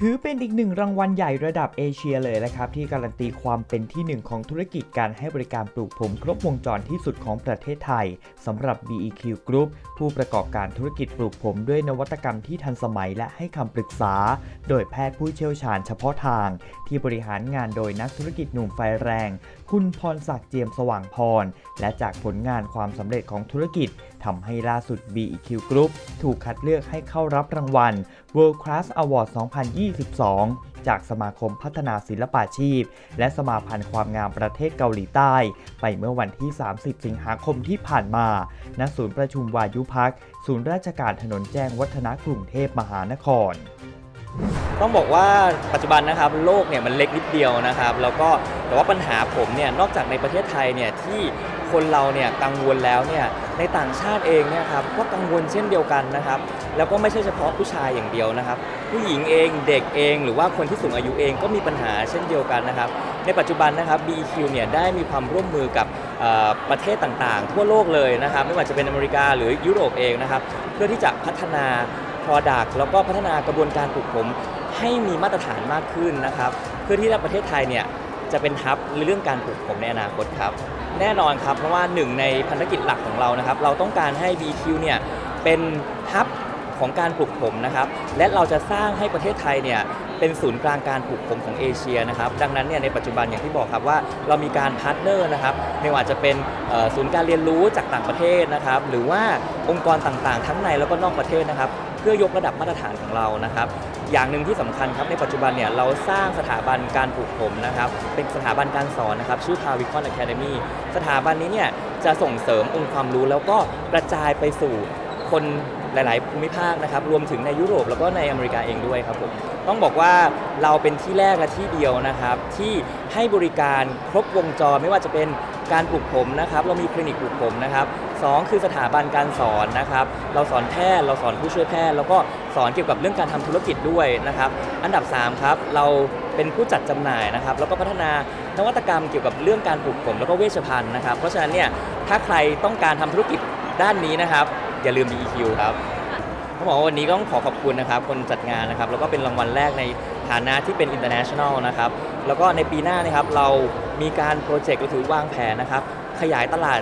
ถือเป็นอีกหนึ่งรางวัลใหญ่ระดับเอเชียเลยนะครับ ที่การันตีความเป็นที่หนึ่งของธุรกิจการให้บริการปลูกผมครบวงจรที่สุดของประเทศไทยสำหรับ BEQ Group ผู้ประกอบการธุรกิจปลูกผมด้วยนวัตกรรมที่ทันสมัยและให้คำปรึกษา โดยแพทย์ผู้เชี่ยวชาญเฉพาะทาง ที่บริหารงานโดยนักธุรกิจหนุ่มไฟแรง คุณพรศักดิ์เจียมสว่างพร และจากผลงานความสำเร็จของธุรกิจทำให้ล่าสุด BEQ Group ถูกคัดเลือกให้เข้ารับรางวัล World Class Award 202 2022 จากสมาคมพัฒนาศิลปาชีพ และสมาพันธ์ความงามประเทศเกาหลีใต้ ไปเมื่อวันที่ 30 สิงหาคมที่ผ่านมา ณ ศูนย์ประชุมวายุพัก ศูนย์ราชการถนนแจ้งวัฒนะกรุงเทพมหานครต้องบอกว่าปัจจุบันนะครับโลกเนี่ยมันเล็กนิดเดียวนะครับ แล้วก็แต่ว่าปัญหาผมเนี่ยนอกจากในประเทศไทยเนี่ยที่คนเราเนี่ยกังวลแล้วเนี่ยในต่างชาติเองเนี่ยครับก็กังวลเช่นเดียวกันนะครับ แล้วก็ไม่ใช่เฉพาะผู้ชายอย่างเดียวนะครับ ผู้หญิงเองเด็กเอง หรือว่าคนที่สูงอายุเองก็มีปัญหาเช่นเดียวกันนะครับ ในปัจจุบันนะครับ BEQ เนี่ยได้มีความร่วมมือกับประเทศต่างๆ ทั่วโลกเลยนะครับ ไม่ว่าจะเป็นอเมริกาหรือยุโรปเองนะครับ เพื่อที่จะพัฒนา Product แล้วก็พัฒนากระบวนการปลูกผมให้มีมาตรฐานมากขึ้นนะครับ เพื่อที่ประเทศไทยเนี่ยจะเป็นทับในเรื่องการปลูกผมในอนาคตครับ แน่นอนครับ เพราะว่าหนึ่งในพันธกิจหลักของเรานะครับ เราต้องการให้ BQ เนี่ยเป็นทับ ของการปลูกผมนะครับและเราจะสร้างให้ประเทศไทยเนี่ยเป็นศูนย์กลางการปลูกผมของเอเชียนะครับดังนั้นเนี่ยในปัจจุบันอย่างที่บอกครับว่าเรามีการพาร์ทเนอร์นะครับไม่ว่าจะเป็นศูนย์การเรียนรู้จากต่างประเทศนะครับหรือว่าองค์กรต่างๆ ทั้งในแล้วก็นอกประเทศนะครับเพื่อยกระดับมาตรฐานของเรานะครับอย่างหนึ่งที่สำคัญครับในปัจจุบันเนี่ยเราสร้างสถาบันการปลูกผมนะครับเป็นสถาบันการสอนนะครับชื่อ p a v i c o n Academy สถาบันนี้เนี่ยจะส่งเสริมองค์ความรู้แล้วก็กระจายไปสู่ คนหลาย ๆ ภูมิภาคนะครับ รวมถึงในยุโรปแล้วก็ในอเมริกาเองด้วยครับผมต้องบอกว่าเราเป็นที่แรกและที่เดียวนะครับ ที่ให้บริการครบวงจรไม่ว่าจะเป็นการปลูกผมนะครับ เรามีคลินิกปลูกผมนะครับสองคือสถาบันการสอนนะครับ เราสอนแพทย์เราสอนผู้ช่วยแพทย์ แล้วก็สอนเกี่ยวกับเรื่องการทำธุรกิจด้วยนะครับ อันดับสามครับ เราเป็นผู้จัดจำหน่ายนะครับ แล้วก็พัฒนานวัตกรรมเกี่ยวกับเรื่องการปลูกผม แล้วก็เวชภัณฑ์นะครับ เพราะฉะนั้นเนี่ยถ้าใครต้องการทำธุรกิจด้านนี้นะครับ อย่าลืม BEQ ครับต้องบอกว่าวันนี้ก็ต้องขอขอบคุณนะครับคนจัดงานนะครับแล้วก็เป็นรางวัลแรกในฐานะที่เป็น international นะครับแล้วก็ในปีหน้านะครับเรามีการโปรเจกต์ก็ถือวางแผนนะครับขยายตลาด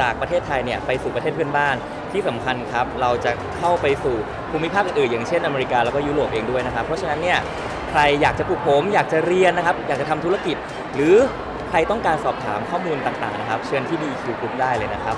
จากประเทศไทยเนี่ยไปสู่ประเทศเพื่อนบ้าน ที่สำคัญครับเราจะเข้าไปสู่ภูมิภาคอื่นๆอย่างเช่นอเมริกาแล้วก็ยุโรปเองด้วยนะครับเพราะฉะนั้นเนี่ยใครอยากจะปลูกผมอยากจะเรียนนะครับอยากจะทำธุรกิจ หรือใครต้องการสอบถามข้อมูลต่างๆนะครับเชิญที่ BQ Group ได้เลยนะครับ